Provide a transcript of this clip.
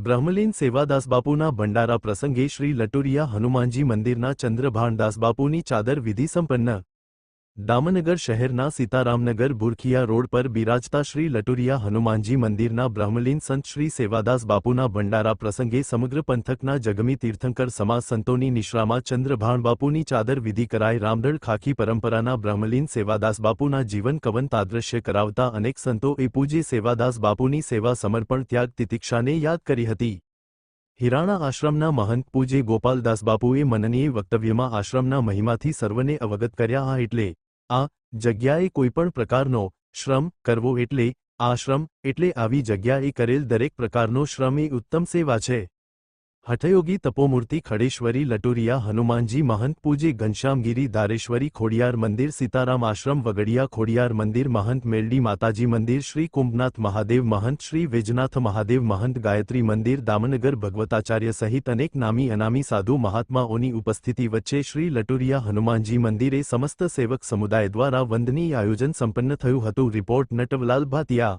બ્રહ્મલીન સેવાદાસબાપુના ભંડારા પ્રસંગે શ્રી લટુરિયા હનુમાનજી મંદિરના ચંદ્રભાણદાસબાપુની ચાદર વિધિ સંપન્ન દામનગર શહેરના સીતારામનગર બુરખિયા રોડ પર બિરાજતા શ્રી લટુરિયા હનુમાનજી મંદિરના બ્રહ્મલીન સંત શ્રી સેવાદાસ બાપુના ભંડારા પ્રસંગે સમગ્ર પંથકના જગમી તીર્થંકર સમાજ સંતોની નિશ્રામાં ચંદ્રભાણ બાપુની ચાદર વિધિ કરાઈ રામદળ ખાખી પરંપરાના બ્રહ્મલીન સેવાદાસ બાપુના જીવન કવન તાદ્રશ્ય કરાવતા અનેક સંતોએ પૂજ્ય સેવાદાસ બાપુની સેવા સમર્પણ ત્યાગ તિતિક્ષાને યાદ કરી હતી. હિરાણા આશ્રમના મહંત પૂજ્ય ગોપાલદાસ બાપુએ મનનીય વક્તવ્યમાં આશ્રમના મહિમાથી સર્વને અવગત કર્યા આ એટલે આ જગ્યાએ કોઈપણ પ્રકારનો શ્રમ કરવો એટલે, આશ્રમ એટલે આવી જગ્યાએ કરેલ દરેક પ્રકારનો શ્રમ એ ઉત્તમ સેવા છે. હઠયોગી તપોમૂર્તિ ખડેશ્વરી લટુરિયા, હનુમાનજી, મહંત પૂજી ઘનશ્યામગીરી ધારેશ્વરી ખોડિયાર મંદિર, સીતારામ આશ્રમ, વગડિયા ખોડિયાર મંદિર, મહંત મેલડી માતાજી મંદિર, શ્રી કુંભનાથ મહાદેવ મહંત, શ્રી વૈજનાથ મહાદેવ મહંત, ગાયત્રી મંદિર, દામનગર ભગવતાચાર્ય સહિત અનેક નામી અનામી સાધુ મહાત્માઓની ઉપસ્થિતિ વચ્ચે શ્રી લટુરિયા હનુમાનજી મંદિરે સમસ્ત સેવક સમુદાય દ્વારા વંદનીય આયોજન સંપન્ન થયું હતું. રિપોર્ટ નટવલાલ ભાતિયા